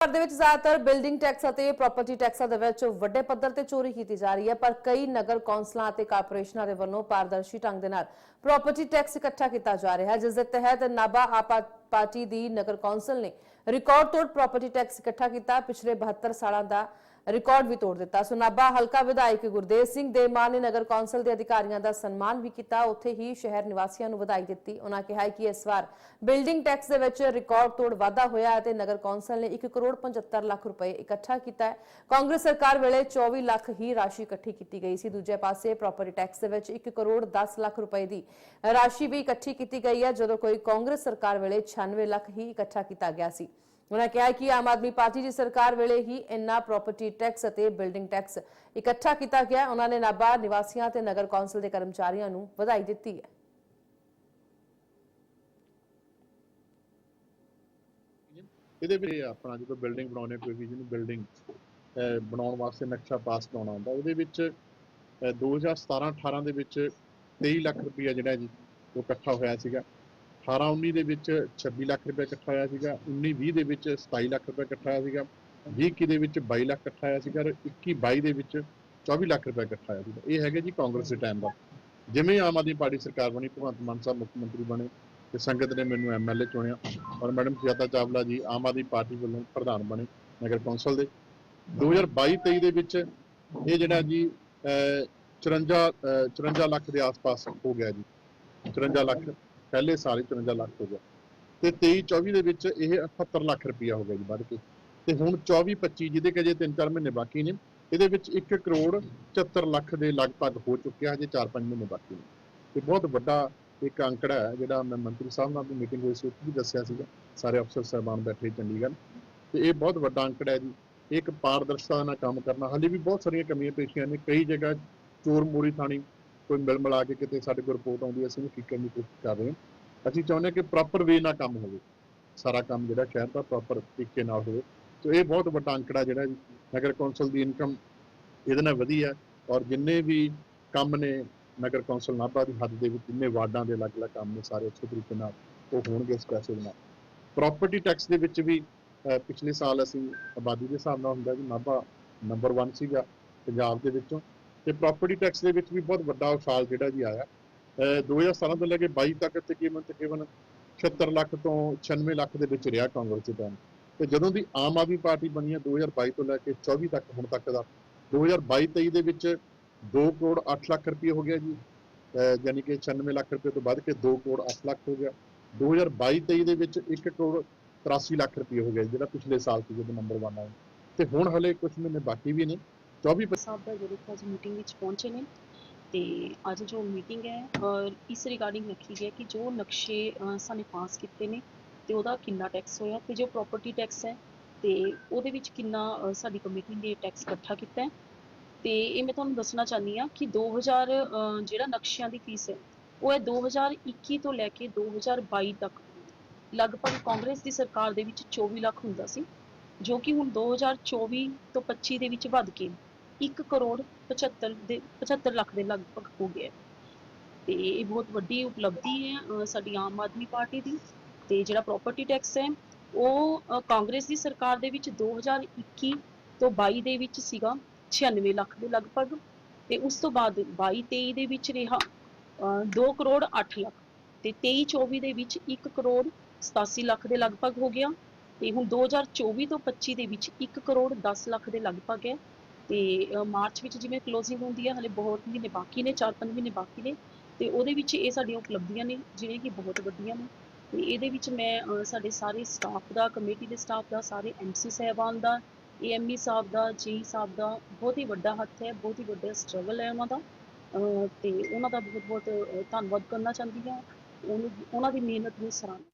ਭਾਰਤ ਦੇ ਵਿੱਚ ਜ਼ਿਆਦਾਤਰ ਬਿਲਡਿੰਗ ਟੈਕਸ ਅਤੇ ਪ੍ਰਾਪਰਟੀ ਟੈਕਸਾਂ ਦੇ ਵਿੱਚ ਵੱਡੇ ਪੱਧਰ ਤੇ ਚੋਰੀ ਕੀਤੀ ਜਾ ਰਹੀ ਹੈ, ਪਰ ਕਈ ਨਗਰ ਕੌਂਸਲਾਂ ਅਤੇ ਕਾਰਪੋਰੇਸ਼ਨਾਂ ਦੇ ਵੱਲੋਂ ਪਾਰਦਰਸ਼ੀ ਢੰਗ ਦੇ ਨਾਲ ਪ੍ਰਾਪਰਟੀ ਟੈਕਸ ਇਕੱਠਾ ਕੀਤਾ ਜਾ ਰਿਹਾ ਹੈ, ਜਿਸ ਦੇ ਤਹਿਤ ਨਾਬਾ ਆਪਾ ਪਾਰਟੀ ਦੀ ਨਗਰ ਕੌਂਸਲ ਨੇ ਰਿਕਾਰਡ ਤੋੜ ਪ੍ਰਾਪਰਟੀ ਟੈਕਸ ਇਕੱਠਾ ਕੀਤਾ। ਪਿਛਲੇ 72 ਸਾਲਾਂ ਦਾ ਰਿਕਾਰਡ ਵੀ ਤੋੜ ਦਿੱਤਾ। ਸੋ ਹਲਕਾ ਵਿਧਾਇਕ ਗੁਰਦੇਵ ਸਿੰਘ ਦੇ ਮਾਨ ਨੇ ਨਗਰ ਕੌਂਸਲ ਦੇ ਅਧਿਕਾਰੀਆਂ ਦਾ ਸਨਮਾਨ ਵੀ ਕੀਤਾ। ਉੱਥੇ ਹੀ ਸ਼ਹਿਰ ਨਿਵਾਸੀਆਂ ਨੂੰ ਵਧਾਈ ਦਿੱਤੀ। ਉਹਨਾਂ ਕਿਹਾ ਕਿ ਇਸ ਵਾਰ ਬਿਲਡਿੰਗ ਟੈਕਸ ਦੇ ਵਿੱਚ ਰਿਕਾਰਡ ਤੋੜ ਵਾਧਾ ਹੋਇਆ ਹੈ ਨਗਰ ਕੌਂਸਲ ਨੇ 1 ਕਰੋੜ 75 ਲੱਖ ਰੁਪਏ ਇਕੱਠਾ ਕੀਤਾ ਹੈ। ਕਾਂਗਰਸ ਸਰਕਾਰ ਵੇਲੇ 24 ਲੱਖ ਹੀ ਰਾਸ਼ੀ ਇਕੱਠੀ ਕੀਤੀ ਗਈ ਸੀ। ਦੂਜੇ ਪਾਸੇ ਪ੍ਰਾਪਰਟੀ ਟੈਕਸ ਦੇ ਵਿੱਚ 1 ਕਰੋੜ 10 ਲੱਖ ਰੁਪਏ ਦੀ ਰਾਸ਼ੀ ਵੀ ਇਕੱਠੀ ਕੀਤੀ ਗਈ ਹੈ, ਜਦੋਂ ਕੋਈ ਕਾਂਗਰਸ ਸਰਕਾਰ ਵੇਲੇ 96 ਲੱਖ ਹੀ ਇਕੱਠਾ ਕੀਤਾ ਗਿਆ ਸੀ। ਉਹਨਾਂ ਕਿਹਾ ਹੈ ਕਿ ਆਮ ਆਦਮੀ ਪਾਰਟੀ ਦੀ ਸਰਕਾਰ ਵੇਲੇ ਹੀ ਇੰਨਾ ਪ੍ਰਾਪਰਟੀ ਟੈਕਸ ਅਤੇ ਬਿਲਡਿੰਗ ਟੈਕਸ ਇਕੱਠਾ ਕੀਤਾ ਗਿਆ। ਉਹਨਾਂ ਨੇ ਨਾਭਾ ਨਿਵਾਸੀਆਂ ਤੇ ਨਗਰ ਕੌਂਸਲ ਦੇ ਕਰਮਚਾਰੀਆਂ ਨੂੰ ਵਧਾਈ ਦਿੱਤੀ ਹੈ। ਇਹਦੇ ਵਿੱਚ ਆਪਣਾ ਜਦੋਂ ਬਿਲਡਿੰਗ ਬਣਾਉਣੇ ਕੋਈ ਵੀ ਜਿਹਨੂੰ ਬਿਲਡਿੰਗ ਬਣਾਉਣ ਵਾਸਤੇ ਨਕਸ਼ਾ ਪਾਸ ਕਰਾਉਣਾ ਹੁੰਦਾ, ਉਹਦੇ ਵਿੱਚ 2017-18 ਦੇ ਵਿੱਚ 23 ਲੱਖ ਰੁਪਇਆ ਜਿਹੜਾ ਜੀ ਉਹ ਇਕੱਠਾ ਹੋਇਆ ਸੀਗਾ। 18-19 ਦੇ ਵਿੱਚ 26 ਲੱਖ ਰੁਪਏ ਇਕੱਠਾ ਹੋਇਆ ਸੀਗਾ 19-20 ਦੇ ਵਿੱਚ 27 ਲੱਖ ਰੁਪਏ ਇਕੱਠਾ ਹੋਇਆ ਸੀਗਾ 20 ਦੇ ਵਿੱਚ 22 ਲੱਖ ਇਕੱਠਾ ਹੋਇਆ ਸੀਗਾ 21-22 ਦੇ ਵਿੱਚ 24 ਲੱਖ ਰੁਪਏ ਇਕੱਠਾ ਹੋਇਆ ਸੀਗਾ। ਇਹ ਹੈਗਾ ਜੀ ਕਾਂਗਰਸ ਦੇ ਟਾਈਮ ਦਾ। ਜਿਵੇਂ ਆਮ ਆਦਮੀ ਪਾਰਟੀ ਸਰਕਾਰ ਬਣੀ ਭਗਵੰਤ ਮਾਨ ਸਾਹਿਬ ਮੁੱਖ ਮੰਤਰੀ ਬਣੇ ਤੇ ਸੰਗਤ ਨੇ ਮੈਨੂੰ ਐਮਐਲਏ ਚੁਣਿਆ ਔਰ ਮੈਡਮ ਸੁਜਾਤਾ ਚਾਵਲਾ ਜੀ ਆਮ ਆਦਮੀ ਪਾਰਟੀ ਵੱਲੋਂ ਪ੍ਰਧਾਨ ਬਣੇ ਨਗਰ ਕੌਂਸਲ ਦੇ। 2022-23 ਦੇ ਵਿੱਚ ਇਹ ਜਿਹੜਾ ਜੀ ਅਹ, 54 54 ਲੱਖ ਦੇ ਆਸ-ਪਾਸ ਹੋ ਗਿਆ ਜੀ। 54 ਲੱਖ। ਪਹਿਲੇ ਸਾਲ ਹੀ 54 ਲੱਖ ਹੋ ਗਿਆ। ਤੇ 23-24 ਦੇ ਵਿੱਚ ਇਹ 78 ਲੱਖ ਰੁਪਇਆ ਹੋ ਗਿਆ ਜੀ ਵੱਧ ਕੇ। ਤੇ ਹੁਣ 24-25 ਜਿਹਦੇ ਕਿ ਅਜੇ 3-4 ਮਹੀਨੇ ਬਾਕੀ ਨੇ, ਇਹਦੇ ਵਿੱਚ 1 ਕਰੋੜ 74 ਲੱਖ ਦੇ ਲਗਭਗ ਹੋ ਚੁੱਕਿਆ ਹਜੇ 4-5 ਮਹੀਨੇ ਬਾਕੀ ਨੇ। ਤੇ ਬਹੁਤ ਵੱਡਾ ਇੱਕ ਅੰਕੜਾ ਹੈ ਜਿਹੜਾ ਮੈਂ ਮੰਤਰੀ ਸਾਹਿਬ ਨਾਲ ਵੀ ਮੀਟਿੰਗ ਹੋਈ ਸੀ, ਉੱਥੇ ਵੀ ਦੱਸਿਆ ਸੀਗਾ। ਸਾਰੇ ਅਫਸਰ ਸਾਹਿਬਾਨ ਬੈਠੇ ਚੰਡੀਗੜ੍ਹ। ਤੇ ਇਹ ਬਹੁਤ ਵੱਡਾ ਅੰਕੜਾ ਹੈ ਜੀ। ਇਹ ਇੱਕ ਪਾਰਦਰਸ਼ਤਾ ਨਾਲ ਕੰਮ ਕਰਨਾ, ਹਾਲੇ ਵੀ ਬਹੁਤ ਸਾਰੀਆਂ ਕਮੀਆਂ ਪੇਸ਼ੀਆਂ ਨੇ। ਕਈ ਜਗ੍ਹਾ ਚੋਰ ਮੋਰੀ ਥਾਣੀ ਕੋਈ ਮਿਲ ਮਿਲਾ ਕੇ ਕਿਤੇ ਸਾਡੇ ਕੋਲ ਰਿਪੋਰਟ ਆਉਂਦੀ ਹੈ, ਅਸੀਂ ਵੀ ਠੀਕ ਕਰਨ ਦੀ ਕੋਸ਼ਿਸ਼ ਕਰ ਰਹੇ ਹਾਂ। ਅਸੀਂ ਚਾਹੁੰਦੇ ਹਾਂ ਕਿ ਪ੍ਰੋਪਰ ਵੇ ਨਾਲ ਕੰਮ ਹੋਵੇ। ਸਾਰਾ ਕੰਮ ਜਿਹੜਾ ਸ਼ਹਿਰ ਦਾ ਪ੍ਰੋਪਰ ਤਰੀਕੇ ਨਾਲ ਹੋਵੇ। ਸੋ ਇਹ ਬਹੁਤ ਵੱਡਾ ਅੰਕੜਾ ਜਿਹੜਾ ਜੀ ਨਗਰ ਕੌਂਸਲ ਦੀ ਇਨਕਮ ਇਹਦੇ ਨਾਲ ਵਧੀ ਹੈ ਔਰ ਜਿੰਨੇ ਵੀ ਕੰਮ ਨੇ ਨਗਰ ਕੌਂਸਲ ਨਾਭਾ ਦੀ ਹੱਦ ਦੇ ਵਿੱਚ, ਜਿੰਨੇ ਵਾਰਡਾਂ ਦੇ ਅਲੱਗ-ਅਲੱਗ ਕੰਮ ਨੇ ਸਾਰੇ ਅੱਛੇ ਤਰੀਕੇ ਨਾਲ ਉਹ ਹੋਣਗੇ ਇਸ ਪੈਸੇ ਦੇ ਨਾਲ। ਪ੍ਰਾਪਰਟੀ ਟੈਕਸ ਦੇ ਵਿੱਚ ਵੀ ਪਿਛਲੇ ਸਾਲ ਅਸੀਂ ਆਬਾਦੀ ਦੇ ਹਿਸਾਬ ਨਾਲ ਹੁੰਦਾ ਕਿ ਨਾਭਾ ਨੰਬਰ 1 ਸੀਗਾ ਪੰਜਾਬ ਦੇ ਵਿੱਚੋਂ। ਤੇ ਪ੍ਰਾਪਰਟੀ ਟੈਕਸ ਦੇ ਵਿੱਚ ਵੀ ਬਹੁਤ ਵੱਡਾ ਉਛਾਲ ਜਿਹੜਾ ਜੀ ਆਇਆ। ਅਹ, 2017 ਤੋਂ ਲੈ ਕੇ 22 ਤੱਕ ਤਕਰੀਬਨ ਤਕਰੀਬਨ 76 ਲੱਖ ਤੋਂ 96 ਲੱਖ ਦੇ ਵਿੱਚ ਰਿਹਾ ਕਾਂਗਰਸ ਦੇ ਟਾਈਮ ਤੇ ਜਦੋਂ ਦੀ ਆਮ ਆਦਮੀ ਪਾਰਟੀ ਬਣੀ ਹੈ 2022 ਤੋਂ ਲੈ ਕੇ 24 ਤੱਕ ਹੁਣ ਤੱਕ ਦਾ 2022-23 ਦੇ ਵਿੱਚ 2 ਕਰੋੜ 8 ਲੱਖ ਰੁਪਏ ਹੋ ਗਿਆ ਜੀ। ਅਹ ਯਾਨੀ ਕਿ 96 ਲੱਖ ਰੁਪਏ ਤੋਂ ਵੱਧ ਕੇ 2 ਕਰੋੜ 8 ਲੱਖ ਹੋ ਗਿਆ। 2022-23 ਦੇ ਵਿੱਚ 1 ਕਰੋੜ 83 ਲੱਖ ਰੁਪਏ ਹੋ ਗਿਆ ਜਿਹੜਾ ਪਿਛਲੇ ਸਾਲ ਸੀ ਜਦੋਂ ਨੰਬਰ 1 ਆਇਆ। ਤੇ ਹੁਣ ਹਲੇ ਕੁਝ ਮਹੀਨੇ ਬਾਕੀ ਵੀ ਨੇ। 24 ਸਾਹਿਬ ਦਾ ਜਿਹੜੇ ਮੀਟਿੰਗ ਵਿੱਚ ਪਹੁੰਚੇ ਨੇ ਤੇ ਅੱਜ ਜੋ ਮੀਟਿੰਗ ਹੈ ਇਸ ਰਿਗਾਰਡਿੰਗ ਰੱਖੀ ਗਈ ਕਿ ਜੋ ਨਕਸ਼ੇ ਸਾਨੇ ਪਾਸ ਕੀਤੇ ਨੇ ਤੇ ਉਹਦਾ ਕਿੰਨਾ ਟੈਕਸ ਹੋਇਆ ਤੇ ਜੋ ਪ੍ਰਾਪਰਟੀ ਟੈਕਸ ਹੈ ਤੇ ਉਹਦੇ ਵਿੱਚ ਕਿੰਨਾ ਸਾਡੀ ਕਮੇਟੀ ਨੇ ਟੈਕਸ ਇਕੱਠਾ ਕੀਤਾ ਹੈ। ਤੇ ਇਹ ਮੈਂ ਤੁਹਾਨੂੰ ਦੱਸਣਾ ਚਾਹੁੰਦੀ ਹਾਂ ਕਿ 2000 ਜਿਹੜਾ ਨਕਸ਼ਿਆਂ ਦੀ ਫੀਸ ਹੈ, ਉਹ ਹੈ 2021 ਤੋਂ ਲੈ ਕੇ 2022 ਤੱਕ। ਲਗਭਗ ਕਾਂਗਰਸ ਦੀ ਸਰਕਾਰ ਦੇ ਵਿੱਚ 24 ਲੱਖ ਹੁੰਦਾ ਸੀ, ਜੋ ਕਿ ਹੁਣ 2024 ਤੋਂ 25 ਦੇ ਵਿੱਚ ਵੱਧ ਕੇ। 1 ਕਰੋੜ 75 ਦੇ 75 ਲੱਖ ਦੇ ਲਗਭਗ ਹੋ ਗਿਆ ਤੇ ਇਹ ਬਹੁਤ ਵੱਡੀ ਉਪਲਬਧੀ ਹੈ ਸਾਡੀ ਆਮ ਆਦਮੀ ਪਾਰਟੀ ਦੀ। ਤੇ ਜਿਹੜਾ ਪ੍ਰਾਪਰਟੀ ਟੈਕਸ ਹੈ, ਉਹ ਕਾਂਗਰਸ ਦੀ ਸਰਕਾਰ ਦੇ ਵਿੱਚ 2021 ਤੋਂ 22 ਦੇ ਵਿੱਚ ਸੀਗਾ 96 ਲੱਖ ਦੇ ਲਗਭਗ। ਤੇ ਉਸ ਤੋਂ ਬਾਅਦ 22 23 ਦੇ ਵਿੱਚ ਰਿਹਾ 2 ਕਰੋੜ 8 ਲੱਖ। ਤੇ 23 24 ਦੇ ਵਿੱਚ 1 ਕਰੋੜ 87 ਲੱਖ ਦੇ ਲਗਭਗ ਹੋ ਗਿਆ। ਤੇ ਹੁਣ 2024 ਤੋਂ 25 ਦੇ ਵਿੱਚ 1 ਕਰੋੜ 10 ਲੱਖ ਦੇ ਲਗਭਗ ਹੈ। ਤੇ ਮਾਰਚ ਵਿੱਚ ਜਿਵੇਂ ਕਲੋਜ਼ਿੰਗ ਹੁੰਦੀ ਹੈ ਹਲੇ ਬਹੁਤ ਮਹੀਨੇ ਬਾਕੀ ਨੇ 4-5 ਮਹੀਨੇ ਬਾਕੀ ਨੇ ਤੇ ਉਹਦੇ ਵਿੱਚ ਇਹ ਸਾਡੀਆਂ ਉਪਲਬਧੀਆਂ ਨੇ ਜਿਹੜੀਆਂ ਕਿ ਬਹੁਤ ਵੱਡੀਆਂ ਨੇ। ਤੇ ਇਹਦੇ ਵਿੱਚ ਮੈਂ ਸਾਡੇ ਸਾਰੇ ਸਟਾਫ ਦਾ ਕਮੇਟੀ ਦੇ ਸਟਾਫ ਦਾ ਸਾਰੇ ਐਮਸੀ ਸਹਿਬਾਨ ਦਾ ਏਐਮਈ ਸਾਹਿਬ ਦਾ ਜੀ ਸਾਹਿਬ ਦਾ ਬਹੁਤ ਹੀ ਵੱਡਾ ਹੱਥ ਹੈ ਬਹੁਤ ਹੀ ਵੱਡਾ ਸਟਰਗਲ ਹੈ ਉਹਨਾਂ ਦਾ। ਅ, ਤੇ ਉਹਨਾਂ ਦਾ ਬਹੁਤ ਬਹੁਤ ਧੰਨਵਾਦ ਕਰਨਾ ਚਾਹੁੰਦੀ ਹਾਂ। ਉਹਨੂੰ ਉਹਨਾਂ ਦੀ ਮਿਹਨਤ ਨੂੰ ਸਰਾਹਨਾ